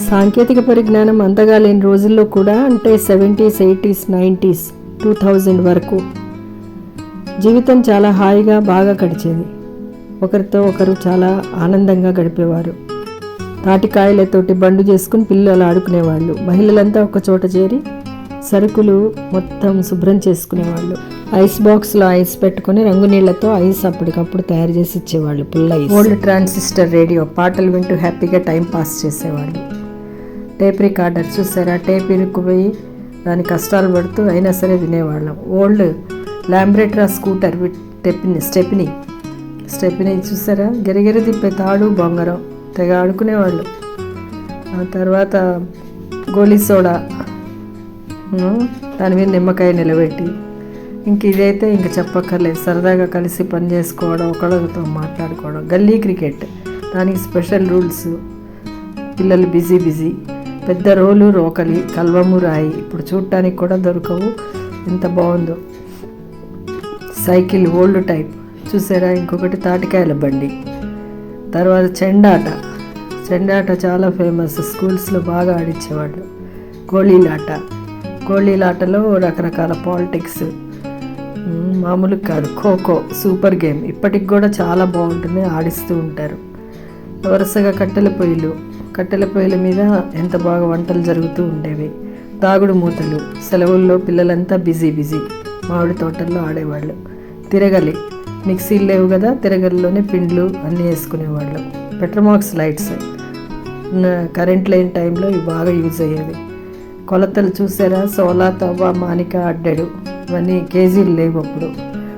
సాంకేతిక పరిజ్ఞానం అంతగా లేని రోజుల్లో కూడా అంటే seventies eighties nineties two thousand వరకు జీవితం చాలా హాయిగా బాగా గడిచేది. ఒకరితో ఒకరు చాలా ఆనందంగా గడిపేవారు. తాటికాయలతోటి బండు చేసుకుని పిల్లలు ఆడుకునేవాళ్ళు. మహిళలంతా ఒక చోట చేరి సరుకులు మొత్తం శుభ్రం చేసుకునేవాళ్ళు. ఐస్ బాక్స్లో ఐస్ పెట్టుకొని రంగు నీళ్ళతో ఐస్ అప్పటికప్పుడు తయారు చేసి ఇచ్చేవాళ్ళు. పుల్ల ఐస్. ఓల్డ్ ట్రాన్సిస్టర్ రేడియో పాటలు వింటూ హ్యాపీగా టైం పాస్ చేసేవాళ్ళు. టేప్ రికార్డర్ చూసారా? టేప్ ఇరుక్కుపోయి దాని కష్టాలు పడుతూ అయినా సరే వినేవాళ్ళం. Old Lambretta scooter with stepney stepney stepney చూసారా? గిరిగిరి తిప్పే తాడు బొంగరం తెగ ఆడుకునేవాళ్ళు. ఆ తర్వాత గోలీ సోడా దాని మీద నిమ్మకాయ నిలబెట్టి ఇంక ఇదైతే ఇంక చెప్పక్కర్లేదు. సరదాగా కలిసి పని చేసుకోవడం ఒకళ్ళతో మాట్లాడుకోవడం. గల్లీ క్రికెట్. దానికి స్పెషల్ రూల్స్. పిల్లలు బిజీ బిజీ. పెద్ద రోలు రోకలి కల్వము రాయి ఇప్పుడు చూడటానికి కూడా దొరకవు. ఎంత బాగుందో. Cycle old type. చూసారా? ఇంకొకటి తాటికాయల బండి. తర్వాత చెండాట. చెండాట చాలా ఫేమస్. స్కూల్స్లో బాగా ఆడించేవాళ్ళు. గోళీలాట గోళీలాటలో రకరకాల పాలిటిక్స్. మామూలు కాదు. Kho kho super game. ఇప్పటికి కూడా చాలా బాగుంటుంది. ఆడిస్తూ ఉంటారు. వరుసగా కట్టెల పొయ్యిలు. కట్టెల పొయ్యిల మీద ఎంత బాగా వంటలు జరుగుతూ ఉండేవి. తాగుడు మూతలు. సెలవుల్లో పిల్లలంతా బిజీ బిజీ. మామిడి తోటల్లో ఆడేవాళ్ళు. తిరగలి. మిక్సీలు లేవు కదా తిరగలిలోనే పిండ్లు అన్నీ వేసుకునేవాళ్ళు. Petromax lights. కరెంట్ లేని టైంలో ఇవి బాగా యూజ్ అయ్యేవి. కొలతలు చూసారా? సోలా తవ్వ మానిక అడ్డడు. ఇవన్నీ కేజీలు లేవు అప్పుడు.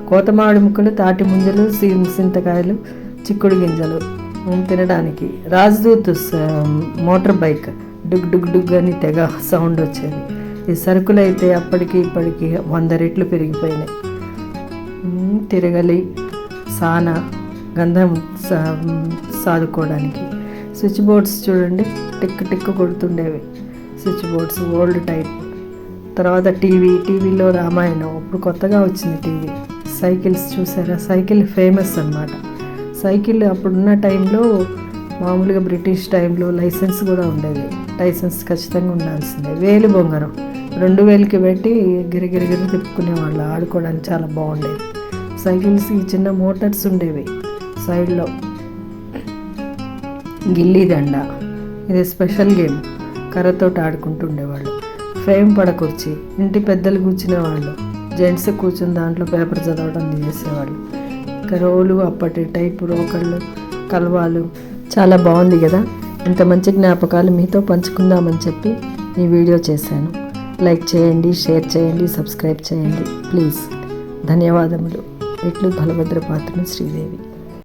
కోతమామిడి ముక్కలు తాటి ముంజలు సీ- సింతకాయలు చిక్కుడు గింజలు. తినడానికి. రాజదూత్ మోటార్ బైక్ డుగ్ డుగ్ డుగ్ అని తెగ సౌండ్ వచ్చేది. ఈ సరుకులు అయితే అప్పటికి ఇప్పటికి వంద రెట్లు పెరిగిపోయినాయి. తిరగలి సానా గంధం సా- సాదుకోవడానికి. స్విచ్ బోర్డ్స్ చూడండి tick tick కొడుతుండేవి. Switch boards old type. తర్వాత టీవీ టీవీలో రామాయణం. ఇప్పుడు కొత్తగా వచ్చింది టీవీ. సైకిల్స్ చూసారా? సైకిల్ ఫేమస్ అన్నమాట. సైకిల్ అప్పుడున్న టైంలో మామూలుగా బ్రిటిష్ టైంలో లైసెన్స్ కూడా ఉండేది. లైసెన్స్ ఖచ్చితంగా ఉండాల్సిందే. వేలు బొంగరం. రెండు వేలకి పెట్టి గిరిగిరిగిరి తిప్పుకునేవాళ్ళు. ఆడుకోవడానికి చాలా బాగుండేది. సైకిల్స్కి చిన్న మోటార్స్ ఉండేవి. సైడ్లో గిల్లీ దండ. ఇది స్పెషల్ గేమ్. కర్రతోటి ఆడుకుంటుండేవాళ్ళు ఫ్రేమ్ పడకుర్చి ఇంటి పెద్దలు కూర్చునేవాళ్ళు. జెంట్స్ కూర్చుని దాంట్లో పేపర్ చదవడం చేసేవాళ్ళు. ఇంకా రోలు అప్పటి టైపు రోకళ్ళు కలవాలు. చాలా బాగుంది కదా? ఇంత మంచి జ్ఞాపకాలు మీతో పంచుకుందామని చెప్పి ఈ వీడియో చేశాను. లైక్ చేయండి షేర్ చేయండి సబ్స్క్రైబ్ చేయండి. ప్లీజ్. ధన్యవాదములు. ఇట్లు బలభద్ర పాత్రను శ్రీదేవి.